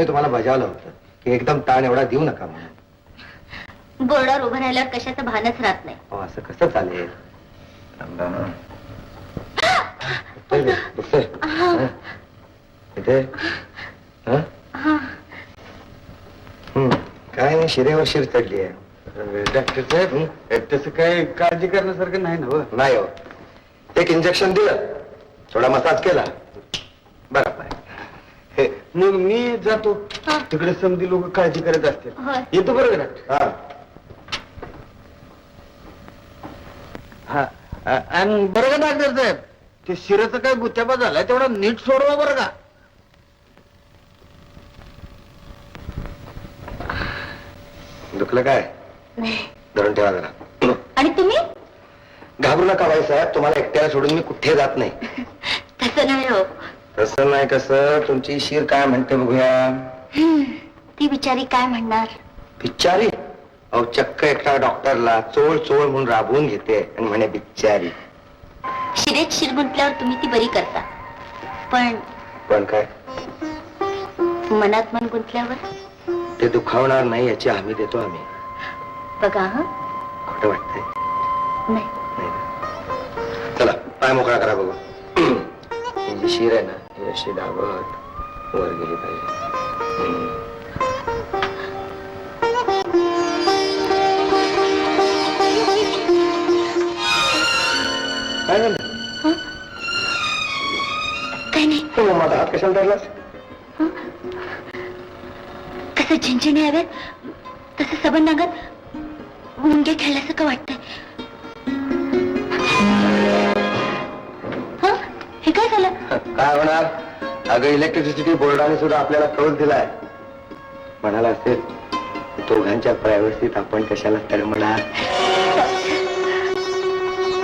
मी तुम्हाला बजावलं होतं की एकदम ताण एवढा देऊ नका म्हणून बोर्डावर उभं राहिल्यावर कशाचं भानच राहत नाही अहो, असं कसं चालेल. हं? इथे हं? हा. हं. काय नाही शिरेवर शिर चढली आहे डॉक्टर साहेब तसं काय काळजी करण्यासारखं नाही ना हो. नाही हो एक इंजेक्शन दिलं थोडा मसाज केला बरं पाय हे, मग मी जातो. हा. तिकडे समधी लोक काळजी करत असते होय. येतो बरं का डॉक्टर? हा. हा. अ- आणि बरं का डॉक्टर साहेब? ते शिराचं काय गुत्याबा झालाय तेवढा नीट सोडवा बरं का. दुखलं काय? नाही. धरून ठेवा जरा. आणि तुम्ही? घाबरू नका बाई साहेब तुम्हाला एकट्याला सोडून मी कुठे जात नाही. तसं नाही हो. तसं नाही कसं तुमची शिर काय म्हणते बघूया. ती बिचारी काय म्हणणार? बिच्चारी अहो चक्क एकटा डॉक्टरला चोळ चोळ म्हणून राबवून घेते आणि म्हणे बिच्चारी शिरेत शिर गुंतल्यावर तुम्ही ती बरी करता. पण पण काय? मनात मन गुंतल्यावर? ते दुखावणार नाही याची हमी देतो आम्ही. बघा हं? खोटं वाटतंय? नाही. नाही. ना? चला पाय मोकळा करा बघू. ही जी शिर आहे ना ही अशी दाबत वर गेली पाहिजे हम्म. काय झालं? काही नाही. तू माझा हात कशाला धरलास? कसं झिंझिणे हवेत तसं सबन नागत मुंगे खेळल्यासारखं वाटतंय. काय होणार? अगं इलेक्ट्रिसिटी बोर्डाने सुद्धा आपल्याला कळून दिलाय. म्हणाला असेल दोघांच्या प्रायव्हसीत आपण कशाला तडमणार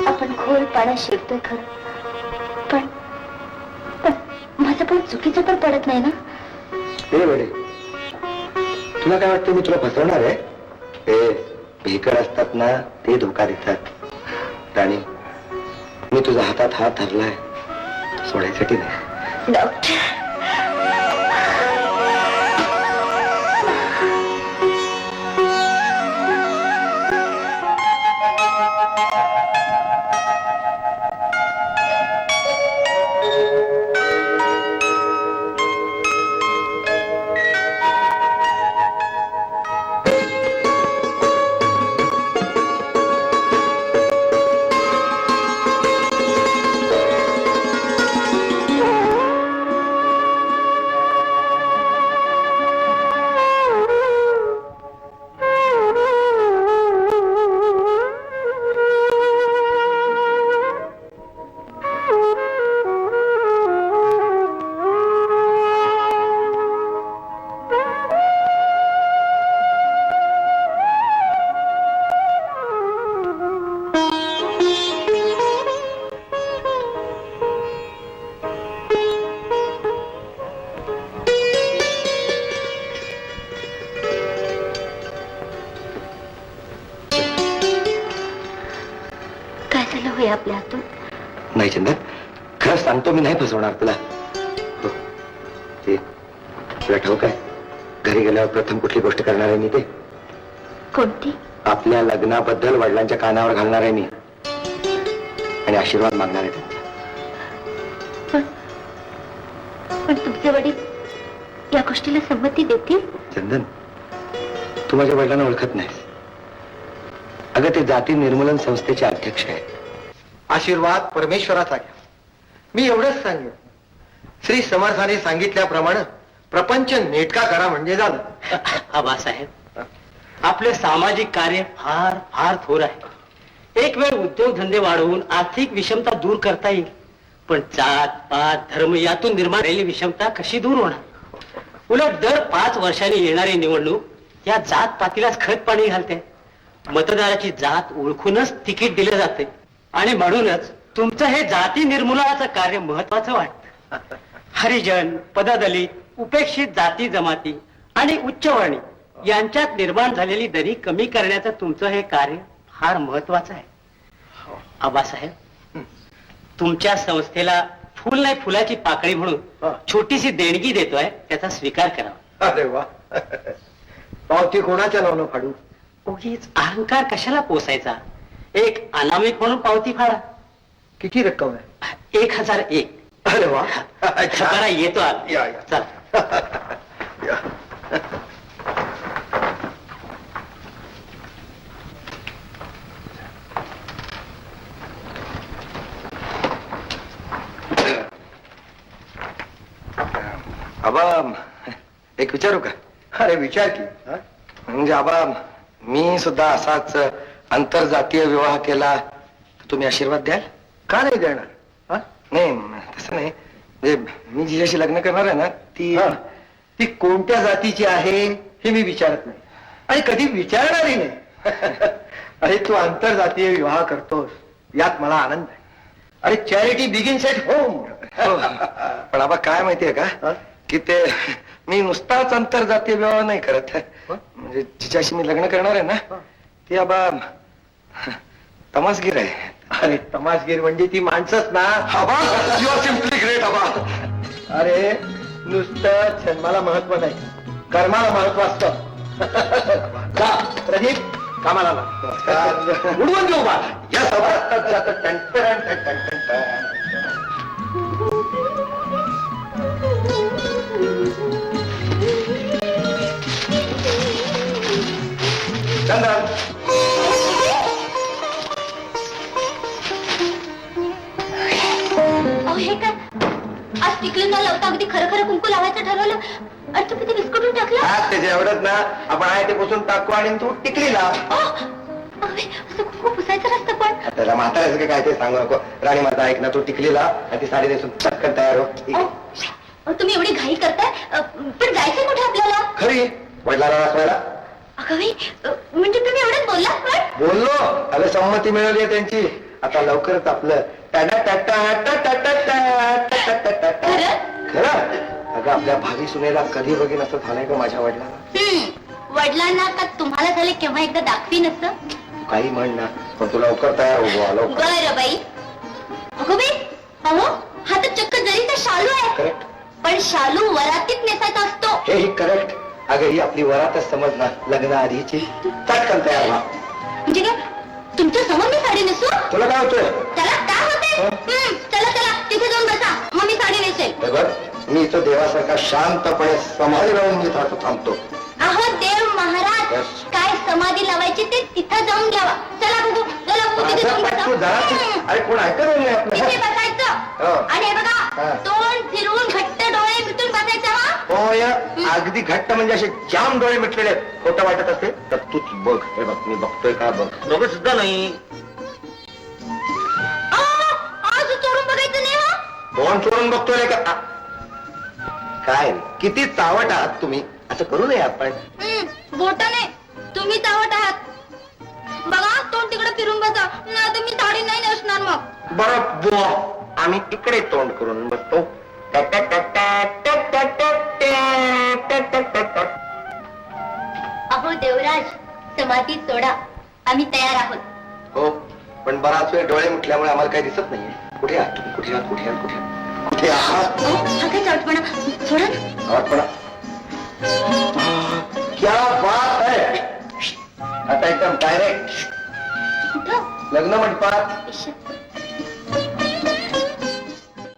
आपण खोल पाण्यात शिरतोय खरं. पण पण माझं पण चुकीचं तर पडत नाही ना? हे बडे तुला काय वाटतं मी तुला फसवणार आहे? हे भेकर असतात ना ते धोका देतात. राणी मी तुझ्या हातात हात धरलाय. सोडायसाठी नाही डॉक्टर काय झालं होय आपल्या हातून. नाही चंदन खरंच सांगतो मी नाही फसवणार तुला. हो. ते तुला ठाऊक आहे? घरी गेल्यावर प्रथम कुठली गोष्ट करणार आहे मी ते? कोणती? आपल्या लग्नाबद्दल वडिलांच्या कानावर घालणार आहे मी. आणि आशीर्वाद मागणार आहे त्यांचा पण तुमचे वडील या गोष्टीला संमती देतील? चंदन तू माझ्या वडिलांना ओळखत नाहीस. अगं ते जाती निर्मूलन संस्थेचे अध्यक्ष आहेत. आशीर्वाद परमेश्वराचा घ्या. मी एवढंच सांगेन. श्री समर्थाने सांगितल्याप्रमाणे प्रपंच नेटका करा म्हणजे झालं. आबासाहेब आपले सामाजिक कार्य फार फार थोर आहे. एक वेळ उद्योगधंदे वाढवून आर्थिक विषमता दूर करता येईल. पण जात पात धर्म यातून निर्माण झालेली विषमता कशी दूर होणार? उलट दर पाच वर्षांनी येणारी निवडणूक या जात पातीलाच खत पाणी घालते. मतदाराची जात ओळखूनच तिकीट दिलं जाते. आणि म्हणूनच तुमचं हे जाती निर्मूलनाचं कार्य महत्वाचं वाटतं. हरिजन पददलित उपेक्षित जाती जमाती आणि उच्चवर्णी यांच्यात निर्माण झालेली दरी कमी करण्याचं तुमचं हे कार्य फार महत्वाचं आहे. आबासाहेब तुमच्या संस्थेला फुल नाही फुलाची पाकळी म्हणून छोटीशी देणगी देतोय त्याचा स्वीकार करावा अरे वा. पावती कोणाच्या नावानं फाडू? उगीच अहंकार कशाला पोसायचा? एक अनामिक म्हणून पावती फाडा किती रक्कम आहे एक हजार एक अरे वा येतो आत. या, या. चला या. आबा एक विचारू का अरे विचार की हा? म्हणजे आबा मी सुद्धा असाच आंतरजातीय विवाह केला तुम्ही आशीर्वाद द्याल का नाही देणार हा? नाही तसं नाही म्हणजे मी जिच्याशी लग्न करणार आहे ना ती हा. ती कोणत्या जातीची आहे हे मी विचारत नाही आणि कधी विचारणारही नाही अरे तू आंतरजातीय विवाह करतोस यात मला आनंद आहे अरे चॅरिटी बिगिन्स एट होम. पण आबा काय माहितीये हा? का की ते मी नुसताच आंतरजातीय विवाह नाही करत हा? म्हणजे जिच्याशी मी लग्न करणार आहे ना. ती आबा तमासगीर आहे. अरे तमासगीर म्हणजे ती माणसंच ना. Aba you are simply great Aba अरे नुसतं जन्माला महत्त्व नाही कर्माला महत्त्व असतं. जा प्रदीप कामाला लाग. उडवून देऊ बा. या अहो हे काय आज टिकलं न लावता अगदी खरं खरं कुंकू लावायचं ठरवलं. आणि तू किती बिस्कुटून टाकलं? त्याच्या एवढंच ना आपण आहे ते पुसून टाकू आणि तू टिकली लाव अहो, अरे, असं कुंकू पुसायचं नसतं पण. त्याला म्हाताऱ्याचं काय ते सांगू नको. राणी माता ऐक ना तू टिकली लाव आणि ती साडी नेसून चटकन तयार हो. अहो? अहो, तुम्ही एवढी घाई करताय? अ, पण जायचं कुठे आपल्याला? खरी. वडिलाला वाचवायला. अगं बाई, अ, म्हणजे तुम्ही एवढंच बोललात पण. बोललो. अरे संमती मिळवली आहे त्यांची. आता लवकरच आपलं टाटा टाटा टाटा खरं? खरं? अगं आपल्या भावी सुनेला कधी बघीन असं झालंय का माझ्या वडिलांना हम्म, वडिलांना का तुम्हाला झाले केव्हा एकदा दाखवी नसतं तू काही म्हण ना पण तू लवकर तयार हो बुवा, लवकर. बरं बाई. अगं बाई अहो हा तर चक्क जरीचा शालू आहे. करेक्ट पण शालू वरातीत नेसायचा असतो. हे ही करेक्ट अगं ही आपली वरातच समजणार लग्न आधीची चटकन तयार व्हा. म्हणजे काय? तुमच्यासमोर मी साडी नेसू? तुला काय होतंय? काय हे बघ मी इथं देवासारखा शांतपणे समाधी लावून मी थांबतो थांबतो. अहो देव महाराज Yes. काय समाधी लावायची ते तिथं जाऊन घ्यावा. चला बघू चला बघू तिथे जाऊन माझं बसा तू जरा हम्म. अरे कोण ऐकत नाही तिथे बसायचं. हो. आणि हे हा. बघा तोंड फिरवून घट्ट डोळे मिटून बसायचं हा. होय अगदी घट्ट म्हणजे असे जाम डोळे मिटलेले आहेत. खोटं वाटत असेल तर तूच बघ. हे बघ मी बघतोय का? बघ. बघ सुद्धा नाही. कोण चोरून बघतोय का. काय? किती चावट आहात तुम्ही. असं करू नये आपण. बोटाने तुम्ही चावट आहात. बघा तोंड तिकडे फिरून बसा. नाही मी साडी नाही नेसणार मग. बरं बुवा. आम्ही तिकडे तोंड करून बसतो. अहो देवराज समाधी सोडा. आम्ही तयार आहोत. हो पण बराच वेळ डोळे मिटल्यामुळे आम्हाला काही दिसत नाहीये. कुठे आहात तुम्ही? कुठे आहात? कुठे आहात? कुठे आहात? कुठे आहात? हा काय चावटपणा सोडा ना. क्या बात है? आता एकदम डायरेक्ट कुठं? लग्न मंडपात. इश्श.